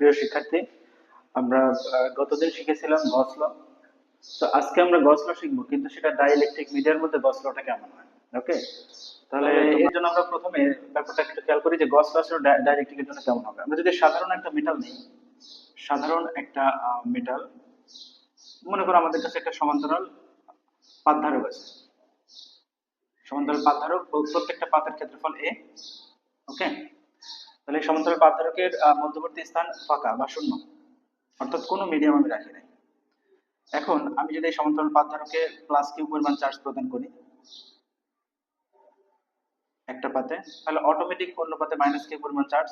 প্রিয় শিক্ষার্থী আমরা গতদিন শিখেছিলাম গসল তো আজকে আমরা গসল শিখব কিন্তু সেটা ডাইইলেকট্রিক মিডিয়ার মধ্যে গসলটা কেমন হয়? ওকে? তাহলে এর জন্য আমরা প্রথমে ব্যাপারটা একটু খেয়াল করি যে গসল আসলে ডাইইলেকট্রিকের জন্য কেমন হবে। আমরা যদি সাধারণ একটা মেটাল নিই সাধারণ একটা মেটাল মনে করো আমাদের কাছে একটা সমান্তরাল পাতধারক আছে। সমান্তরাল পাতধারক প্রত্যেকটা পাতের ক্ষেত্রফল এ ওকে? তাহলে এই সমান্তরাল পাতধারকের মধ্যবর্তী স্থান ফাঁকা বা শূন্য। অর্থাৎ কোনো মিডিয়াম আমি রাখি নাই। এখন আমি যদি এই সমান্তরাল পাতধারকে প্লাস কিউ পরিমাণ চার্জ প্রদান করি, একটা পাতে, তাহলে অটোমেটিক অন্য পাতে মাইনাস কিউ পরিমাণ চার্জ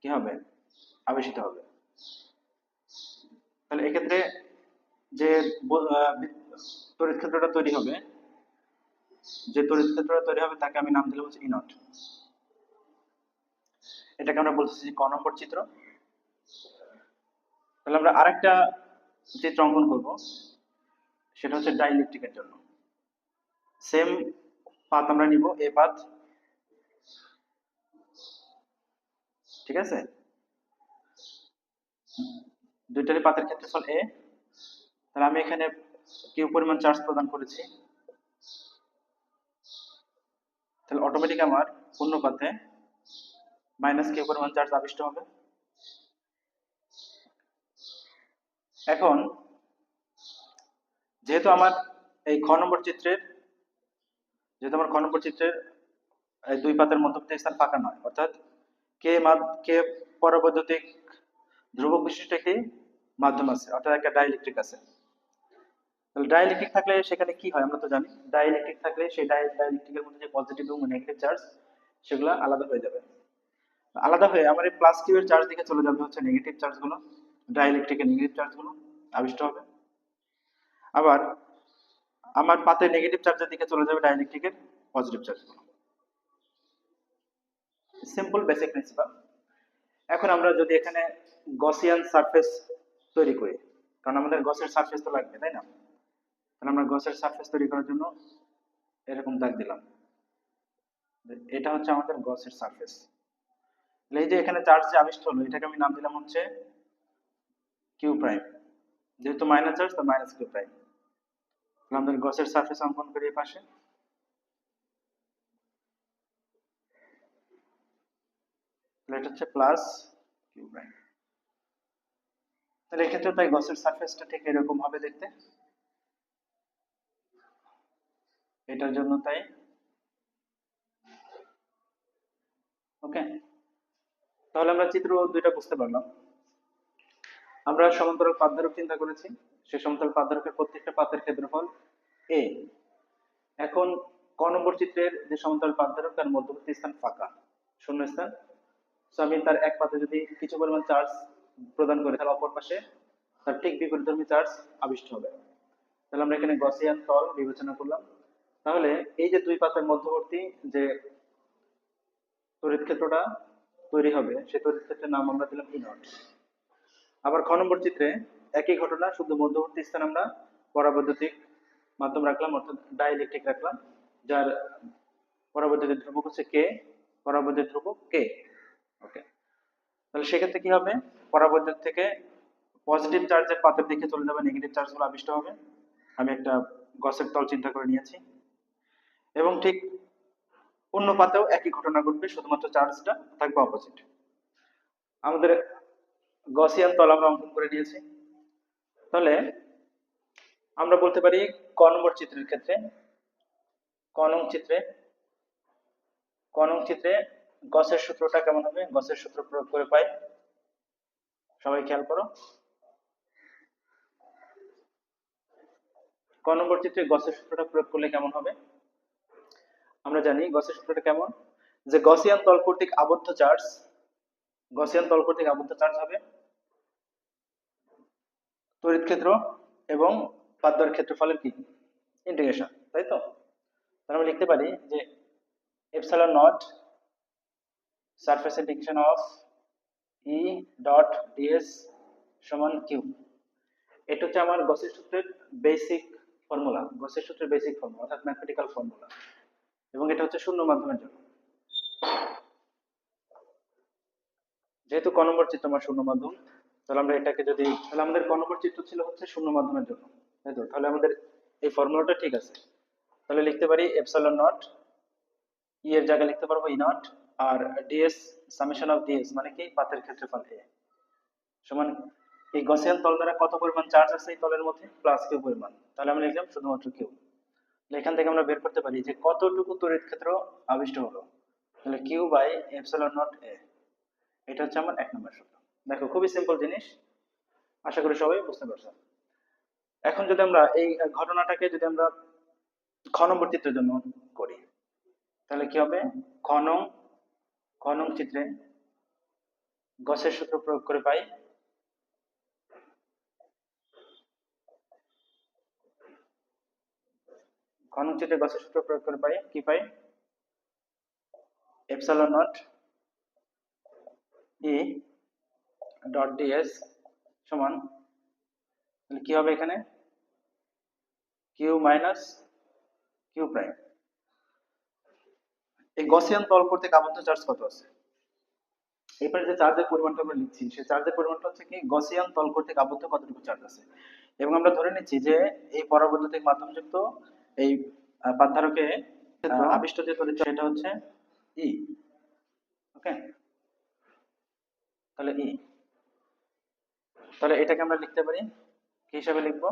কি হবে? আবেশিত হবে। তাহলে এক্ষেত্রে যে তড়িৎ ক্ষেত্রটা তৈরি হবে, যে তড়িৎ ক্ষেত্রটা তৈরি হবে, তাকে আমি নাম দিলাম হচ্ছে ই নট এটাকে আমরা বলতেছি ক নম্বর চিত্র। তাহলে আমরা আরেকটা চিত্র অঙ্কন করব, সেটা হচ্ছে ডাইইলেকট্রিকের জন্য। সেম পাত আমরা নিব এ পাত ঠিক আছে? দুইটারই পাতের ক্ষেত্রফল এ তাহলে আমি এখানে কিউ পরিমাণ চার্জ প্রদান করেছি? তাহলে অটোমেটিক আমার পূর্ণ পাতে মাইনাস কিউ পরিমাণ চার্জ আবিষ্ট হবে। এখন, যেহেতু আমার এই খ নম্বর চিত্রের, যেহেতু আমার খ নম্বর চিত্রের দুই পাতের মধ্যবর্তী স্থান ফাঁকা নয়, অর্থাৎ কে কে পরবৈদ্যুতিক ধ্রুবক বিশিষ্ট একটি মাধ্যম আছে, অর্থাৎ একটা ডাইইলেকট্রিক আছে। তাহলে থাকলে সেখানে কি হয় আমরা তো জানি। ডাইইলেকট্রিক থাকলে সেই ডাইইলেকট্রিকের মধ্যে যে পজিটিভ এবং নেগেটিভ চার্জ সেগুলো আলাদা হয়ে যাবে। আলাদা হয়ে আমার এই প্লাস কিউ এর চার্জ দিকে চলে যাবে হচ্ছে নেগেটিভ চার্জগুলো ডাইইলেকট্রিকের নেগেটিভ চার্জগুলো, আবিষ্ট হবে। আবার আমার পাতে নেগেটিভ চার্জের দিকে চলে যাবে ডাইইলেকট্রিকের পজিটিভ চার্জগুলো। সিম্পল বেসিক প্রিন্সিপাল এখন আমরা যদি এখানে গসিয়ান সারফেস তৈরি করি, কারণ আমাদের গসের সারফেস তো লাগবে, তাই না? তাহলে আমরা গসের সারফেস তৈরি করার জন্য এরকম দাগ দিলাম। এটা হচ্ছে আমাদের গসের সারফেস এই যে এখানে চার্জ যে আবিষ্ট হলো, এটাকে আমি নাম দিলাম হচ্ছে কিউ প্রাইম যেহেতু মাইনাস চার্জ তো মাইনাস কিউ প্রাইম আমাদের গসের সারফেস অঙ্কন করি পাশে। এটা হচ্ছে প্লাস কিউ প্রাইম তাহলে এক্ষেত্রে তাই ঠিক এরকম হবে দেখতে। এটার জন্য তাই। ওকে তাহলে আমরা চিত্র দুইটা বুঝতে পারলাম। আমরা সমান্তরাল পাতধারক চিন্তা করেছি। সেই সমান্তরাল পাতধারকের প্রত্যেকটা পাতের ক্ষেত্রফল এ এখন ক নম্বর চিত্রের যে সমান্তরাল পাতধারক তার মধ্যবর্তী স্থান ফাঁকা, শূন্য স্থান। তো আমি তার এক পাতে যদি কিছু পরিমাণ চার্জ প্রদান করি, তাহলে অপর পাশে তার ঠিক বিপরীতধর্মী চার্জ আবিষ্ট হবে। তাহলে আমরা এখানে গসিয়ান তল বিবেচনা করলাম। তাহলে এই যে দুই পাতের মধ্যবর্তী যে তড়িৎ ক্ষেত্রটা তৈরি হবে, সে তড়িৎ ক্ষেত্রের নাম আমরা দিলাম ই নট আবার খ নম্বর চিত্রে একই ঘটনা, শুধু মধ্যবর্তী স্থানে আমরা পরাবৈদ্যুতিক মাধ্যম রাখলাম, অর্থাৎ ডাইইলেকট্রিক রাখলাম, যার পরাবৈদ্যুতিক ধ্রুবক হচ্ছে কে পরাবৈদ্যুতিক ধ্রুবক কে ওকে তাহলে সেক্ষেত্রে কি হবে? পরাবৈদ্যুত থেকে পজিটিভ চার্জের পাতের দিকে চলে যাবে নেগেটিভ চার্জগুলো আবিষ্ট হবে। আমি একটা গসের তল চিন্তা করে নিয়েছি। এবং ঠিক অন্য পাতেও একই ঘটনা ঘটবে, শুধুমাত্র চার্জটা থাকবে অপোজিট আমাদের গসিয়ান তল আমরা অঙ্কন করে নিয়েছি। তাহলে আমরা বলতে পারি ক চিত্রের ক্ষেত্রে কনং চিত্রে কনং চিত্রে গসের সূত্রটা কেমন হবে? গসের সূত্র প্রয়োগ করে পাই। সবাই খেয়াল করো। ক নম্বর চিত্রে গসের সূত্রটা প্রয়োগ করলে কেমন হবে? আমরা জানি গসের সূত্রটা কেমন? যে গসিয়ান তল কর্তৃক আবদ্ধ চার্জ, গসিয়ান তল কর্তৃক আবদ্ধ চার্জ হবে তড়িৎ ক্ষেত্র এবং পাদ্যার ক্ষেত্রফলের কি? ইন্টিগ্রেশন তাই তো? তাহলে আমরা লিখতে পারি যে epsilon naught surface integration of E dot DS সমান কিউ এটা হচ্ছে আমার গসের সূত্রের বেসিক ফর্মুলা গসের সূত্রের বেসিক ফর্মুলা অর্থাৎ ম্যাথমেটিক্যাল ফর্মুলা এবং এটা হচ্ছে শূন্য মাধ্যমের জন্য। যেহেতু ক নম্বর চিত্র আমার শূন্য মাধ্যম, তাহলে আমরা এটাকে যদি, তাহলে আমাদের ক নম্বর চিত্র ছিল হচ্ছে শূন্য মাধ্যমের জন্য। তাই তো? তাহলে আমাদের এই ফর্মুলাটা ঠিক আছে। তাহলে লিখতে পারি এপসাইলন নট ই এর জায়গায় লিখতে পারব E naught R DS summation of DS মানে কি? পাতের ক্ষেত্রফল এ সমান এই গসিয়ান তল দ্বারা কত পরিমাণ চার্জ আছে এই তলের মধ্যে? প্লাস কিউ পরিমাণ। তাহলে আমরা লিখলাম শুধুমাত্র কিউ এখান থেকে আমরা বের করতে পারি যে কতটুকু তড়িৎ ক্ষেত্র আবিষ্ট হলো। তাহলে Q by epsilon naught A এটা হচ্ছে আমার এক নম্বর সূত্র। দেখো, খুবই সিম্পল জিনিস, আশা করি সবাই বুঝতে পারছ এখন যদি আমরা এই ঘটনাটাকে যদি আমরা খ নম্বর চিত্রের জন্য করি, তাহলে কি হবে? খ নং খ নং চিত্রে গসের সূত্র প্রয়োগ করে পাই খ নং চিত্রে গসের সূত্র প্রয়োগ করে পাই। কি পাই? Epsilon naught E dot DS সমান, তাহলে কি হবে এখানে? কিউ মাইনাস কিউ প্রাইম এই গসিয়ান তল করতে আবদ্ধ চার্জ কত আছে? এরপরে যে চার্জের পরিমাণটা আমরা লিখছি, সেই চার্জের পরিমাণটা হচ্ছে কি? গসিয়ান তল করতে আবদ্ধ কতটুকু চার্জ আছে? এবং আমরা ধরে নিচ্ছি যে এই পরাবৈদ্যুতিক মাধ্যমযুক্ত এই আহ, আবিষ্ট যে তড়িৎ সেটা হচ্ছে ই ওকে তাহলে ই তাহলে এটাকে আমরা লিখতে পারি কি হিসাবে লিখব?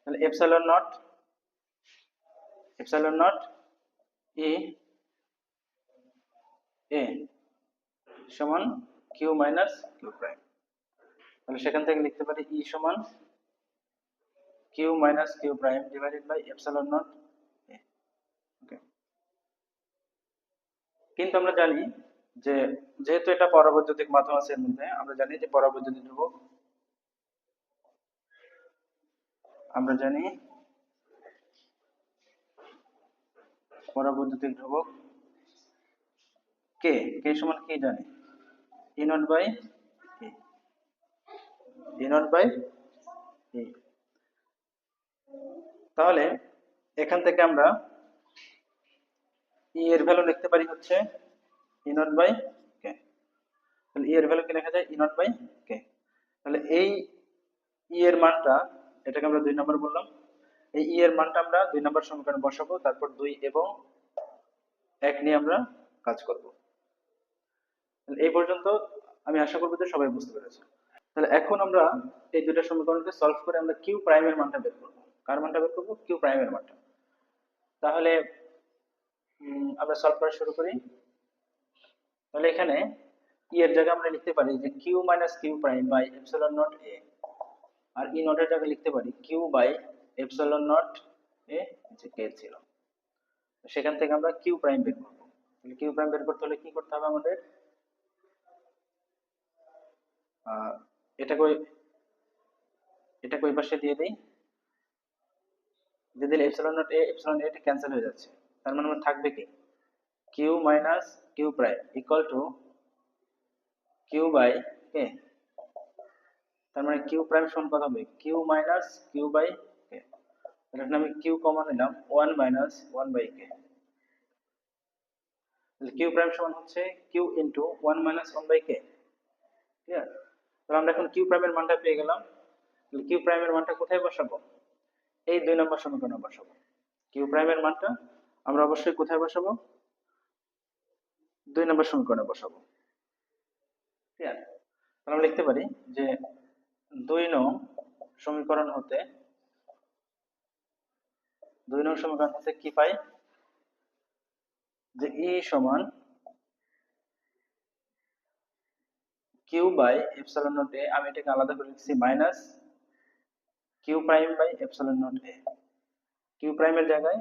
তাহলে epsilon naught epsilon naught E A সমান কিউ মাইনাস কিউ প্রাইম তাহলে সেখান থেকে লিখতে পারি ই সমান Q minus Q prime divided by epsilon naught A okay কিন্তু আমরা জানি যে, যেহেতু এটা পরাবৈদ্যুতিক মাধ্যম আছে এর মধ্যে, আমরা জানি যে পরাবৈদ্যুতিক ধ্রুবক আমরা জানি পরাবৈদ্যুতিক ধ্রুবক কে? কে সমান কি জানি? E naught by E naught by E তাহলে এখান থেকে আমরা ই এর ভ্যালু লিখতে পারি হচ্ছে ই নট বাই কে তাহলে ই এর ভ্যালু কি লেখা যায়? ই নট বাই কে তাহলে এই ই এর মানটা, এটাকে আমরা দুই নম্বর বললাম, এই ই এর মানটা আমরা দুই নম্বর সমীকরণে বসাবো, তারপর দুই এবং এক নিয়ে আমরা কাজ করব। এই পর্যন্ত আমি আশা করব যে সবাই বুঝতে পেরেছে। তাহলে এখন আমরা এই দুইটা সমীকরণকে সলভ করে আমরা কিউ প্রাইমের মানটা বের করব। কার মানটা বের করব কিউ প্রাইমের মানটা তাহলে আমরা সলভ করা শুরু করি। তাহলে এখানে ই এর জায়গায় আমরা লিখতে পারি যে Q minus Q prime by epsilon naught A R E নটের জায়গায় লিখতে পারি Q by epsilon naught A যে কে ছিল। সেখান থেকে আমরা কিউ প্রাইম বের করব। তাহলে কিউ প্রাইম বের করতে হলে কি করতে হবে আমাদের? এটাকে এটাকে ওই পাশে দিয়ে দিই। দিয়ে দিলে এপসিলন নট এ এপসিলন এটা ক্যান্সেল হয়ে যাচ্ছে, তার মানে আমার থাকবে কি? Q minus Q prime equal to Q by K তার মানে কিউ প্রাইম সমান হবে Q minus Q by K আমি কিউ কমন নিলাম one minus one by K Q prime সমান হচ্ছে Q into one minus one by K clear তাহলে আমরা এখন কিউ প্রাইমের মানটা পেয়ে গেলাম। তাহলে কিউ প্রাইমের মানটা কোথায় বসাবো? এই দুই নম্বর সমীকরণে বসাবো। কিউ প্রাইমের মানটা আমরা অবশ্যই কোথায় বসাবো? দুই নম্বর সমীকরণে বসাবো। ক্লিয়ার তাহলে আমরা লিখতে পারি যে দুই নং সমীকরণ হতে দুই নং সমীকরণ হতে কি পাই? যে ই সমান কিউ বাই এপসাইলন নট আমি এটাকে আলাদা করে লিখছি minus Q prime by epsilon naught A Q প্রাইমের জায়গায়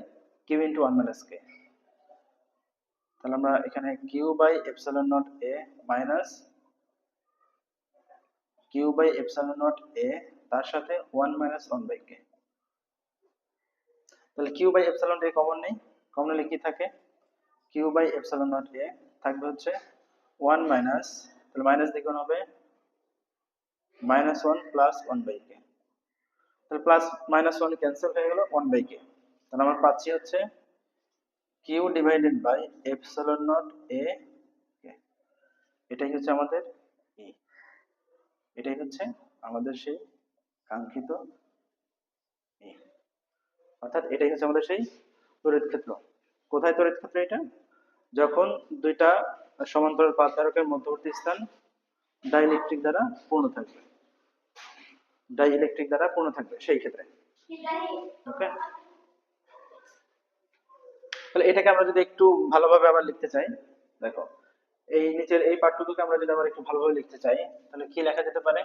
Q into one minus K তাহলে আমরা এখানে Q by epsilon naught A minus Q by epsilon naught A তার সাথে one minus one by K তাহলে Q by epsilon A common নেই। Common নিলে কি থাকে? Q by epsilon naught A থাকবে হচ্ছে ওয়ান মাইনাস তাহলে মাইনাস দ্বিগুণ হবে minus one plus one by K তাহলে প্লাস মাইনাস ওয়ান ক্যান্সেল হয়ে গেল ওয়ান বাই কে তাহলে আমরা পাচ্ছি হচ্ছে Q divided by epsilon naught A এটাই হচ্ছে আমাদের ই এটাই হচ্ছে আমাদের সেই কাঙ্ক্ষিত ই অর্থাৎ এটাই হচ্ছে আমাদের সেই তড়িৎ ক্ষেত্র। কোথায় তড়িৎ ক্ষেত্র এটা? যখন দুইটা সমান্তরাল পাত মধ্যবর্তী স্থান ডাইইলেকট্রিক দ্বারা পূর্ণ থাকবে। ডাইইলেকট্রিক দ্বারা পূর্ণ থাকবে, সেই ক্ষেত্রে। তাহলে এটাকে আমরা যদি একটু ভালোভাবে আবার লিখতে চাই, দেখো, এই নিচের এই পাঠটুকুকে আমরা যদি আবার একটু ভালোভাবে লিখতে চাই, তাহলে কি লেখা যেতে পারে?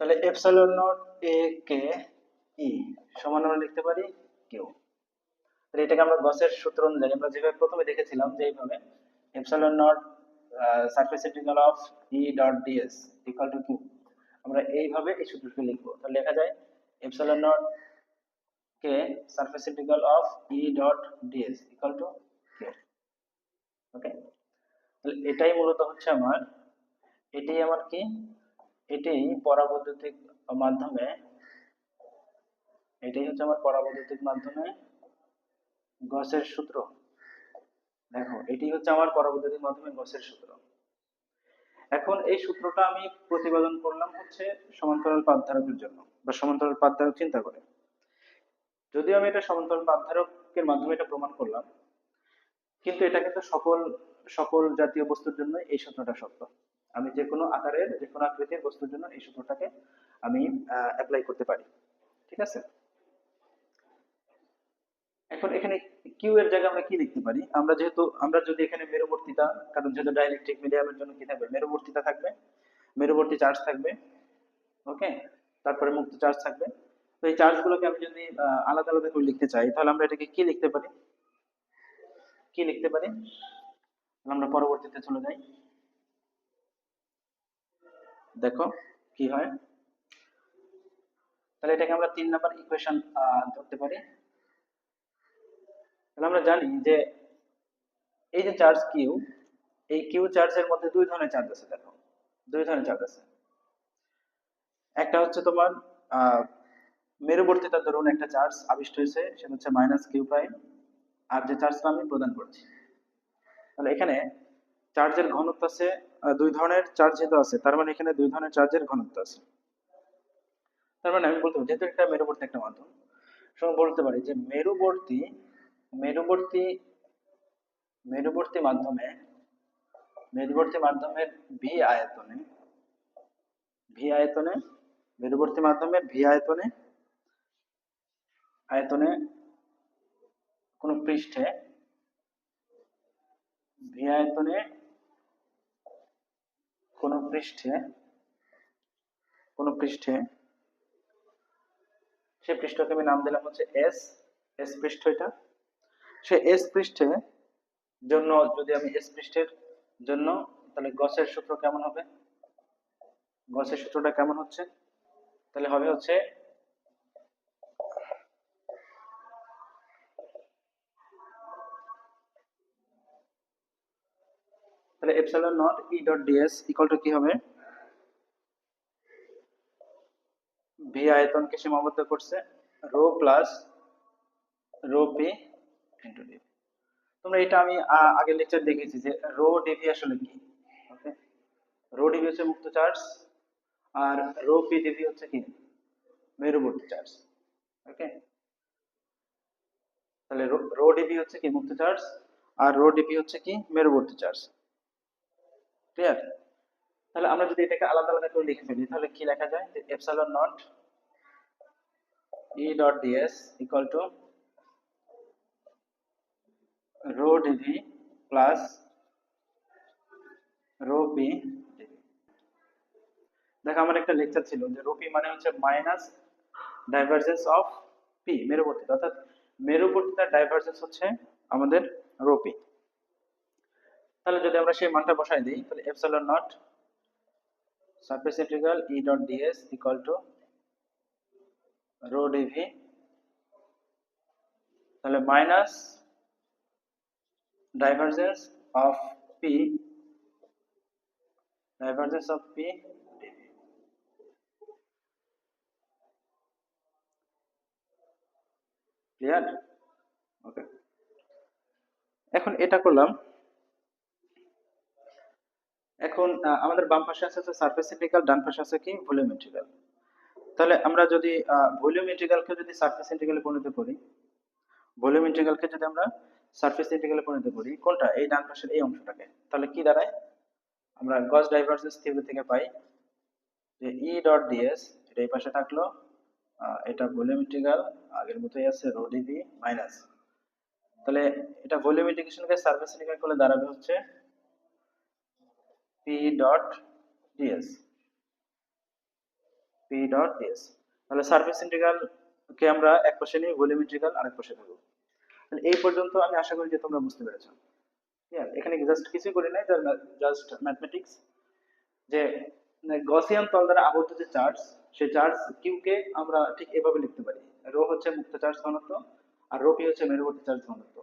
তাহলে এপসাইলন নট এ কে ই সমান আমরা লিখতে পারি কিউ। তাহলে এটাকে আমরা গসের সূত্র অনুযায়ী, আমরা যেভাবে প্রথমে দেখেছিলাম যে এইভাবে epsilon naught surface integral of E dot DS equal to Q আমরা এইভাবে এই সূত্রটি লিখব। তাহলে লেখা যায় epsilon naught K surface integral of E dot DS equal to Q okay তাহলে এটাই মূলত হচ্ছে আমার, এটাই আমার কি? এটি পরাবৈদ্যুতিক মাধ্যমে, এটাই হচ্ছে আমার পরাবৈদ্যুতিক মাধ্যমে গসের সূত্র। দেখো এটি হচ্ছে আমার পরাবৈদ্যুতিক মাধ্যমে গসের সূত্র। এখন এই সূত্রটা আমি প্রতিপাদন করলাম হচ্ছে সমান্তরাল পাতধারকের জন্য, বা সমান্তরাল পাতধারক চিন্তা করে। যদিও আমি এটা সমান্তরাল পাতধারকের মাধ্যমে এটা প্রমাণ করলাম, কিন্তু এটা কিন্তু সকল সকল জাতীয় বস্তুর জন্য এই সূত্রটা সত্য। আমি যে কোনো আকারের, যে কোনো আকৃতির বস্তুর জন্য এই সূত্রটাকে আমি অ্যাপ্লাই করতে পারি। ঠিক আছে? এখন এখানে কিউ এর জায়গায় আমরা কি লিখতে পারি? আমরা যেহেতু, আমরা যদি এখানে মেরুবর্তিতা, কারণ যেহেতু ডাইলেকট্রিক মিডিয়ামের জন্য কি থাকবে? মেরুবর্তিতা থাকবে, মেরুবর্তী চার্জ থাকবে ওকে তারপরে মুক্ত চার্জ থাকবে। তো এই চার্জগুলোকে আমি যদি আলাদা আলাদা করে লিখতে চাই, তাহলে আমরা এটাকে কি লিখতে পারি? কি লিখতে পারি? আমরা পরবর্তীতে চলে যাই। দেখো কি হয়। তাহলে এটাকে আমরা তিন নাম্বার ইকুয়েশন ধরতে পারি। তাহলে আমরা জানি যে এই যে চার্জ কিউ এই কিউ চার্জের মধ্যে দুই ধরনের চার্জ আছে, দেখো। দুই ধরনের চার্জ আছে। একটা হচ্ছে তোমার মেরুবর্তিতার ধরুন একটা চার্জ আবিষ্ট হয়েছে সেটা হচ্ছে মাইনাস কিউ প্রাইম আর যে চার্জটা আমি প্রদান করছি। তাহলে এখানে চার্জের ঘনত্ব আছে দুই ধরনের চার্জ যেহেতু আছে, তার মানে এখানে দুই ধরনের চার্জের ঘনত্ব আছে। তার মানে আমি বলতে যেহেতু একটা মেরুবর্তী একটা মাধ্যম, সুতরাং বলতে পারি যে মেরুবর্তী মেরুবর্তী মেরুবর্তী মাধ্যমে, মেরুবর্তী মাধ্যমের ভি আয়তনে ভি আয়তনে, মেরুবর্তী মাধ্যমের ভি আয়তনে আয়তনে কোন পৃষ্ঠে ভি আয়তনে কোন পৃষ্ঠে কোন পৃষ্ঠে, সে পৃষ্ঠকে আমি নাম দিলাম হচ্ছে এস এস পৃষ্ঠ এটা। সে এস পৃষ্ঠে জন্য, যদি আমি এস পৃষ্ঠের জন্য, তাহলে গসের সূত্র কেমন হবে? গসের সূত্রটা কেমন হচ্ছে? তাহলে হবে হচ্ছে তাহলে epsilon naught E dot DS equal to কি হবে? ভি আয়তনকে সীমাবদ্ধ করছে, rho plus rho P into D তোমরা এটা আমি আগের লেকচার দেখেছি যে রো ডিভি আসলে কি? ওকে রো ডিভি হচ্ছে মুক্ত চার্জ আর রো পি ডিভি হচ্ছে কি? মেরুবর্তী চার্জ ওকে তাহলে রো ডিভি হচ্ছে কি মুক্ত চার্জ আর রো ডিভি হচ্ছে কি মেরুবর্তী চার্জ ক্লিয়ার তাহলে আমরা যদি এটাকে আলাদা আলাদা করে লিখে ফেলি, তাহলে কি লেখা যায়? যে epsilon naught E dot DS equal to rho DV plus rho P দেখো, আমার একটা লেকচার ছিল যে রো পি মানে হচ্ছে মাইনাস ডাইভারজেন্স অফ পি মেরুবর্তিতা। অর্থাৎ মেরুবর্তিতার ডাইভারজেন্স হচ্ছে আমাদের রো পি। তাহলে যদি আমরা সেই মানটা বসাই দিই, তাহলে epsilon naught surface integral E dot DS equal to rho DV তাহলে minus divergence of P, divergence of P dV clear okay এখন এটা করলাম। এখন আমাদের বাম পাশে আছে সারফেস ইন্টিগ্রাল ডান পাশে আছে কি? ভলিউম ইন্টিগ্রাল তাহলে আমরা যদি ভলিউম ইন্টিগ্রালকে যদি সারফেস ইন্টিগ্রালে পরিণত করি ভলিউম ইন্টিগ্রালকে যদি আমরা সারফেস ইন্টিগ্রালে পরিণত করি, কোনটা? এই ডান পাশের এই অংশটাকে। তাহলে কি দাঁড়ায়? আমরা গস ডাইভারজেন্স থিওরি থেকে পাই যে ই ডট ডিএস এটা এই পাশে থাকল এটা ভলিউম ইন্টিগ্রাল আগের মতোই আছে রো ডিভি মাইনাস তাহলে এটা ভলিউম ইন্টিগ্রেশনকে সারফেস ইন্টিগ্রাল করলে দাঁড়াবে হচ্ছে P dot DS P dot DS তাহলে সারফেস ইন্টিগ্রাল কে আমরা এক পাশে নিই ভলিউম ইন্টিগ্রাল আরেক পাশে তাহলে এই পর্যন্ত আমি আশা করি যে তোমরা বুঝতে পেরেছ। এখানে জাস্ট কিছুই করি নাই জাস্ট ম্যাথমেটিক্স যে গসিয়ান তল দ্বারা আবদ্ধ যে চার্জ সেই চার্জ কিউ কে আমরা ঠিক এভাবে লিখতে পারি। রো হচ্ছে মুক্ত চার্জ ঘনত্ব, আর রো পি হচ্ছে মেরুবর্তী চার্জ ঘনত্ব।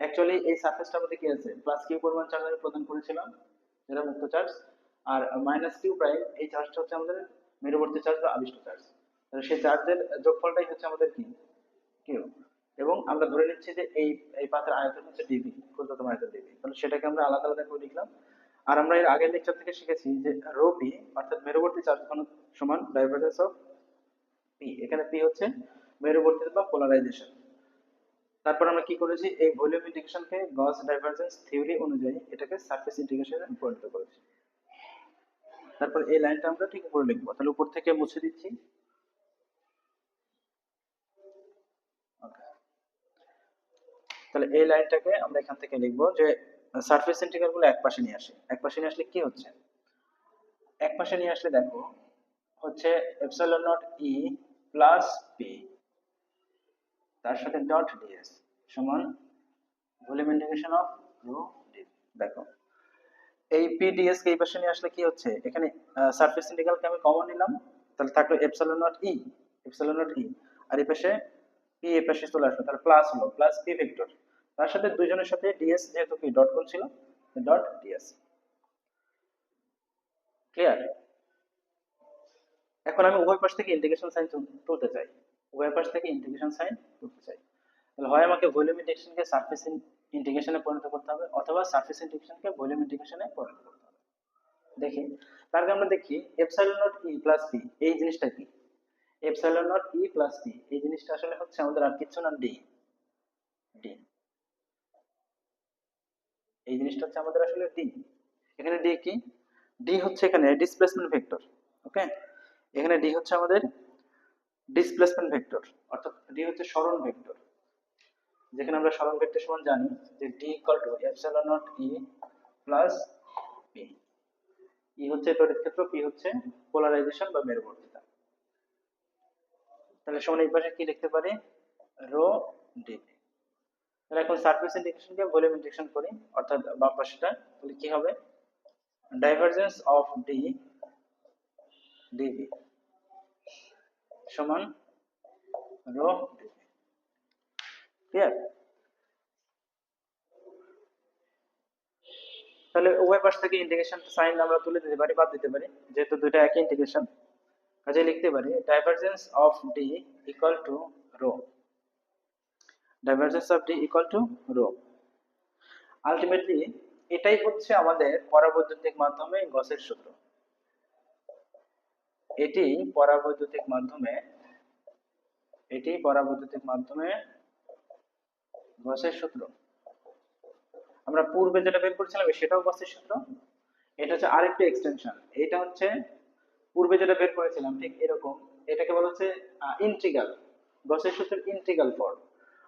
অ্যাকচুয়ালি এই সারফেসটার মধ্যে কি আছে? প্লাস কিউ পরিমাণ চার্জ আমি প্রদান করেছিলাম, যেটা মুক্ত চার্জ আর মাইনাস কিউ প্রাইম এই চার্জটা হচ্ছে আমাদের মেরুবর্তী চার্জ বা আবিষ্ট চার্জ তাহলে সেই চার্জের যোগফলটাই হচ্ছে আমাদের কি কিউ এবং আমরা ধরে নিচ্ছি যে এই এই পাতের আয়তন হচ্ছে ডিবি ক্ষুদ্রতম আয়তন ডিবি তাহলে সেটাকে আমরা আলাদা আলাদা করে লিখলাম। আর আমরা এর আগের লেকচার থেকে শিখেছি যে রো পি অর্থাৎ মেরুবর্তী চার্জ ঘনত্ব সমান ডাইভারজেন্স অফ পি এখানে পি হচ্ছে মেরুবর্তী বা পোলারাইজেশন তারপর আমরা কি করেছি? এই ভলিউম ইন্টিগ্রেশনকে গস ডাইভারজেন্স থিওরি অনুযায়ী এটাকে সারফেস ইন্টিগ্রেশনে পরিণত করেছি। তারপর এই লাইনটা আমরা ঠিক উপরে লিখব। তাহলে উপর থেকে মুছে দিচ্ছি Okay. তাহলে এই লাইনটাকে আমরা এখান থেকে লিখব যে সারফেস ইন্টিগ্রালগুলো এক পাশে নিয়ে আসি। এক পাশে নিয়ে আসলে কি হচ্ছে? এক পাশে নিয়ে আসলে দেখো, হচ্ছে epsilon naught E plus P তার সাথে ডট ডিএস সমান ভলিউম ইন্টিগ্রেশন অফ রো দেখো, এই পিডিএস কে এই পাশে নিয়ে আসলে কি হচ্ছে? এখানে সারফেস ইন্টিগ্রালকে আমি কমন নিলাম, তাহলে থাকল epsilon naught E epsilon naught E আর এই পাশে পি এই পাশে চলে আসলো, তাহলে প্লাস হলো প্লাস পি ভেক্টর তার সাথে দুইজনের সাথে ডিএস যেহেতু কি ডট কোন ছিল ডট ডিএস ক্লিয়ার এখন আমি উভয় পাশ থেকে ইন্টিগ্রেশন সাইন তুলতে চাই। উভয় পাশ থেকে ইন্টিগ্রেশন সাইন তুলতে চাই। তাহলে হয় আমাকে ভলিউম ইন্টিগ্রেশনকে সারফেস ইন্টিগ্রেশনে পরিণত করতে হবে, অথবা সারফেস ইন্টিগ্রেশনকে ভলিউম ইন্টিগ্রেশনে পরিণত করতে হবে। দেখি তার আগে আমরা দেখি epsilon naught E plus P এই জিনিসটা কি? Epsilon naught E plus P এই জিনিসটা আসলে হচ্ছে আমাদের আর কিছু না ডি ডি এই জিনিসটা হচ্ছে আমাদের আসলে ডি এখানে ডি কি? ডি হচ্ছে এখানে ডিসপ্লেসমেন্ট ভেক্টর ওকে এখানে ডি হচ্ছে আমাদের ডিসপ্লেসমেন্ট ভেক্টর অর্থাৎ ডি হচ্ছে সরণ ভেক্টর যেখানে আমরা সরণ ভেক্টর সমান জানি যে D equal to epsilon naught E plus P E হচ্ছে তড়িৎ ক্ষেত্র পি হচ্ছে পোলারাইজেশন বা মেরুবর্তিতা। তাহলে সমান এই পাশে কি লিখতে পারি? রো ডি তাহলে এখন সারফেস ইন্টিগ্রেশনকে ভলিউম ইন্টিগ্রেশন করি, অর্থাৎ বাম পাশেটা, তাহলে কি হবে? ডাইভারজেন্স অফ ডি ডিভি সমান রো ক্লিয়ার তাহলে উভয় পাশ থেকে ইন্টিগ্রেশন সাইন আমরা তুলে দিতে পারি, বাদ দিতে পারি, যেহেতু দুইটা একই ইন্টিগ্রেশন কাজে লিখতে পারি divergence of D equal to rho divergence of D equal to rho ultimately এটাই হচ্ছে আমাদের পরাবৈদ্যুতিক মাধ্যমে গসের সূত্র। এটি পরাবৈদ্যুতিক মাধ্যমে, এটি পরাবৈদ্যুতিক মাধ্যমে গসের সূত্র। আমরা পূর্বে যেটা বের করেছিলাম, সেটাও গসের সূত্র। এটা হচ্ছে আরেকটি এক্সটেনশন এটা হচ্ছে পূর্বে যেটা বের করেছিলাম, ঠিক এরকম। এটাকে বলা হচ্ছে ইন্টিগ্রাল গসের সূত্রের ইন্টিগ্রাল ফর্ম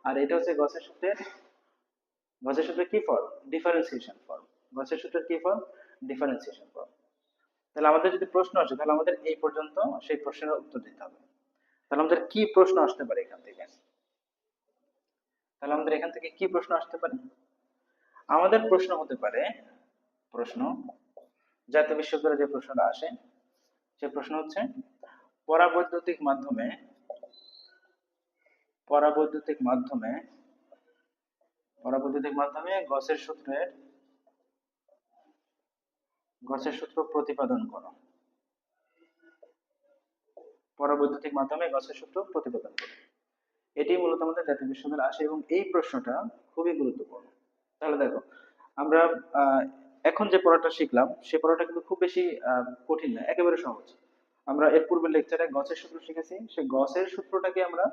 আর এটা হচ্ছে গসের সূত্রের গসের সূত্রের কি ফর্ম ডিফারেন্সিয়েশন ফর্ম গসের সূত্রের কি ফর্ম ডিফারেন্সিয়েশন ফর্ম তাহলে আমাদের যদি প্রশ্ন আসে, তাহলে আমাদের এই পর্যন্ত সেই প্রশ্নের উত্তর দিতে হবে। তাহলে আমাদের কি প্রশ্ন আসতে পারে এখান থেকে? তাহলে আমাদের এখান থেকে কি প্রশ্ন আসতে পারে? আমাদের প্রশ্ন হতে পারে, প্রশ্ন, জাতীয় বিশ্ববিদ্যালয়ে যে প্রশ্নটা আসে, সে প্রশ্ন হচ্ছে, পরাবৈদ্যুতিক মাধ্যমে পরাবৈদ্যুতিক মাধ্যমে পরাবৈদ্যুতিক মাধ্যমে গসের সূত্রের গসের সূত্র প্রতিপাদন করো। পরাবৈদ্যুতিক মাধ্যমে গসের সূত্র প্রতিপাদন করো। এটি মূলত আমাদের জাতীয় বিশ্ববিদ্যালয়ে আসে এবং এই প্রশ্নটা খুবই গুরুত্বপূর্ণ। তাহলে দেখো, আমরা এখন যে পড়াটা শিখলাম, সে পড়াটা কিন্তু খুব বেশি কঠিন না, একেবারে সহজ। আমরা এর পূর্বের লেকচারে গসের সূত্র শিখেছি। সেই গসের সূত্রটাকে আমরা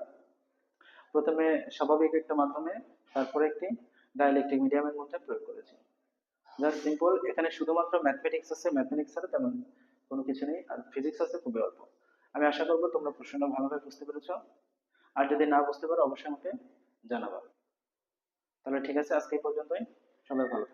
প্রথমে স্বাভাবিক একটা মাধ্যমে, তারপরে একটি ডাইলেকট্রিক মিডিয়ামের মধ্যে প্রয়োগ করেছি। জাস্ট সিম্পল এখানে শুধুমাত্র ম্যাথমেটিক্স আছে ম্যাথমেটিক্স ছাড়া তেমন কোনো কিছু নেই, আর ফিজিক্স আছে খুবই অল্প। আমি আশা করব তোমরা প্রশ্নটা ভালোভাবে বুঝতে পেরেছ। আর যদি না বুঝতে পারো, অবশ্যই আমাকে জানাবা। তাহলে ঠিক আছে, আজকে এই পর্যন্তই। সবাই ভালো